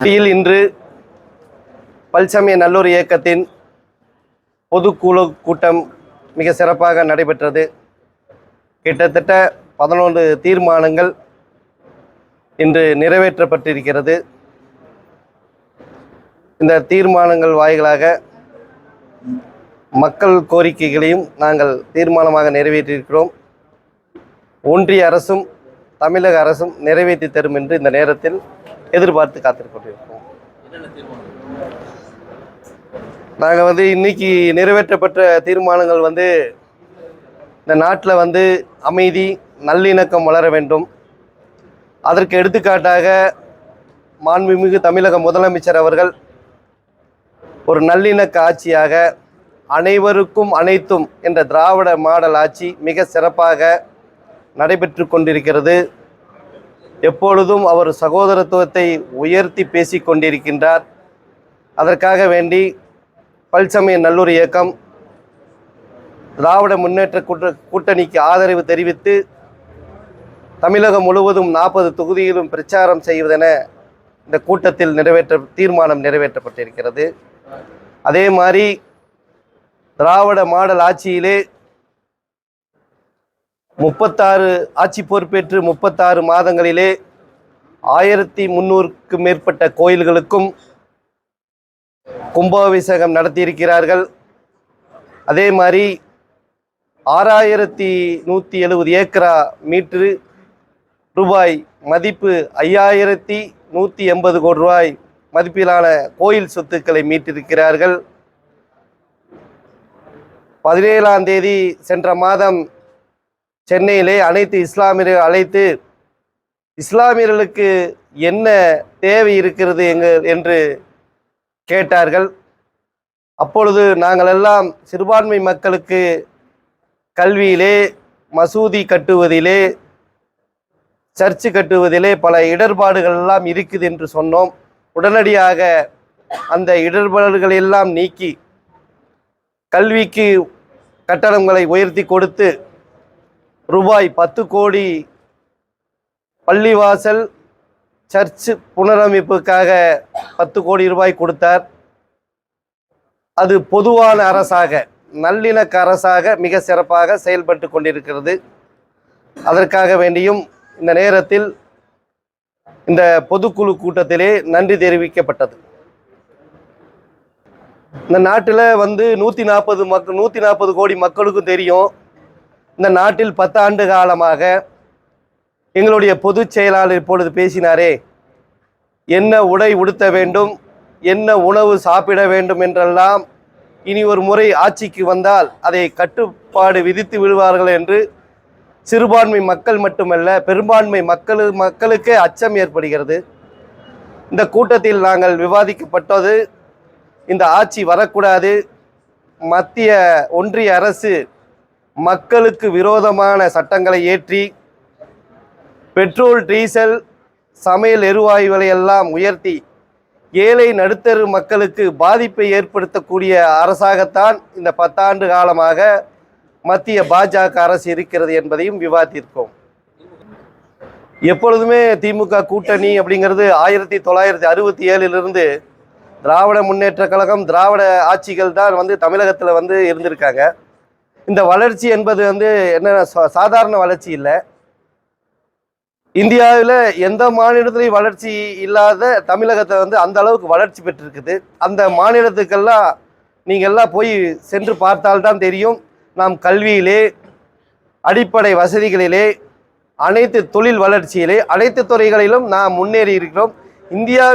ஊட்டியில் இன்று பல்சமய நல்லூர் இயக்கத்தின் பொதுக்குழு கூட்டம் மிக சிறப்பாக நடைபெற்றது. கிட்டத்தட்ட பதினொன்று தீர்மானங்கள் இன்று நிறைவேற்றப்பட்டிருக்கிறது. இந்த தீர்மானங்கள் வாயிலாக மக்கள் கோரிக்கைகளையும் நாங்கள் தீர்மானமாக நிறைவேற்றியிருக்கிறோம். ஒன்றிய அரசும் தமிழக அரசும் நிறைவேற்றி தரும் என்று இந்த நேரத்தில் எதிர்பார்த்து காத்துக் கொண்டிருக்கிறோம் நாங்கள் வந்து இன்னைக்கு நிறைவேற்றப்பட்ட தீர்மானங்கள் வந்து இந்த நாட்டில் வந்து அமைதி நல்லிணக்கம் வளர வேண்டும். அதற்கு எடுத்துக்காட்டாக மாண்புமிகு தமிழக முதலமைச்சர் அவர்கள் ஒரு நல்லிணக்க ஆட்சியாக அனைவருக்கும் அனைத்தும் என்ற திராவிட மாடல் ஆட்சி மிக சிறப்பாக நடைபெற்று கொண்டிருக்கிறது. எப்பொழுதும் அவர் சகோதரத்துவத்தை உயர்த்தி பேசி கொண்டிருக்கின்றார் அதற்காக வேண்டி பல்சமய நல்லூர் இயக்கம் திராவிட முன்னேற்ற கூட்ட கூட்டணிக்கு ஆதரவு தெரிவித்து தமிழகம் முழுவதும் நாற்பது தொகுதியிலும் பிரச்சாரம் செய்வதென இந்த கூட்டத்தில் நிறைவேற்ற தீர்மானம் நிறைவேற்றப்பட்டிருக்கிறது. அதே மாதிரி திராவிட மாடல் ஆட்சியிலே முப்பத்தாறு ஆட்சி பொறுப்பேற்று முப்பத்தாறு மாதங்களிலே ஆயிரத்தி முன்னூறுக்கும் மேற்பட்ட கோயில்களுக்கும் கும்பாபிஷேகம் நடத்தியிருக்கிறார்கள். அதே மாதிரி ஆறாயிரத்தி நூற்றி எழுபது ஏக்கரா மீட்ரு ரூபாய் மதிப்பு ஐயாயிரத்தி நூற்றி எண்பது கோடி ரூபாய் மதிப்பிலான கோயில் சொத்துக்களை மீட்டிருக்கிறார்கள். பதினேழாம் தேதி சென்ற மாதம் சென்னையிலே அனைத்து இஸ்லாமியர்கள் அழைத்து இஸ்லாமியர்களுக்கு என்ன தேவை இருக்கிறது எங்க என்று கேட்டார்கள். அப்பொழுது நாங்கள் எல்லாம் சிறுபான்மை மக்களுக்கு கல்வியிலே மசூதி கட்டுவதிலே சர்ச்சு கட்டுவதிலே பல இடர்பாடுகள் எல்லாம் இருக்குது என்று சொன்னோம். உடனடியாக அந்த இடர்பாடுகள் எல்லாம் நீக்கி கல்விக்கு கட்டணங்களை உயர்த்தி கொடுத்து ரூபாய் பத்து கோடி பள்ளிவாசல் சர்ச் புனரமைப்புக்காக பத்து கோடி ரூபாய் கொடுத்தார். அது பொதுவான அரசாக நல்லிணக்க அரசாக மிக சிறப்பாக செயல்பட்டு கொண்டிருக்கிறது. அதற்காக வேண்டியும் இந்த நேரத்தில் இந்த பொதுக்குழு கூட்டத்திலே நன்றி தெரிவிக்கப்பட்டது. இந்த நாட்டில் வந்து நூற்றி நாற்பது மக்கள் நூற்றி நாற்பது கோடி மக்களுக்கும் தெரியும். இந்த நாட்டில் பத்தாண்டு காலமாக எங்களுடைய பொதுச் செயலாளர் இப்பொழுது பேசினாரே என்ன உடை உடுத்த வேண்டும் என்ன உணவு சாப்பிட வேண்டும் என்றெல்லாம் இனி ஒரு முறை ஆட்சிக்கு வந்தால் அதை கட்டுப்பாடு விதித்து விடுவார்கள் என்று சிறுபான்மை மக்கள் மட்டுமல்ல பெரும்பான்மை மக்களு மக்களுக்கே அச்சம் ஏற்படுகிறது. இந்த கூட்டத்தில் நாங்கள் விவாதிக்கப்பட்டது இந்த ஆட்சி வரக்கூடாது மத்திய ஒன்றிய அரசு மக்களுக்கு விரோதமான சட்டங்களை ஏற்றி பெட்ரோல் டீசல் சமையல் எரிவாயுகளை எல்லாம் உயர்த்தி ஏழை நடுத்தரு மக்களுக்கு பாதிப்பை ஏற்படுத்தக்கூடிய அரசாகத்தான் இந்த பத்தாண்டு காலமாக மத்திய பாஜக அரசு இருக்கிறது என்பதையும் விவாதித்திருக்கோம் எப்பொழுதுமே திமுக கூட்டணி அப்படிங்கிறது ஆயிரத்தி தொள்ளாயிரத்தி அறுபத்தி ஏழிலிருந்து திராவிட முன்னேற்ற கழகம் திராவிட ஆட்சிகள் தான் வந்து தமிழகத்தில் வந்து இருந்திருக்காங்க. இந்த வளர்ச்சி என்பது வந்து என்ன சா- சாதாரண வளர்ச்சி இல்லை. இந்தியாவில் எந்த மாநிலத்திலையும் வளர்ச்சி இல்லாத தமிழகத்தை வந்து அந்த அளவுக்கு வளர்ச்சி பெற்றிருக்குது. அந்த மாநிலத்துக்கெல்லாம் நீங்கள் எல்லாம் போய் சென்று பார்த்தால்தான் தெரியும். நாம் கல்வியிலே அடிப்படை வசதிகளிலே அனைத்து தொழில் வளர்ச்சியிலே அனைத்து துறைகளிலும் நாம் முன்னேறி இருக்கிறோம். இந்தியா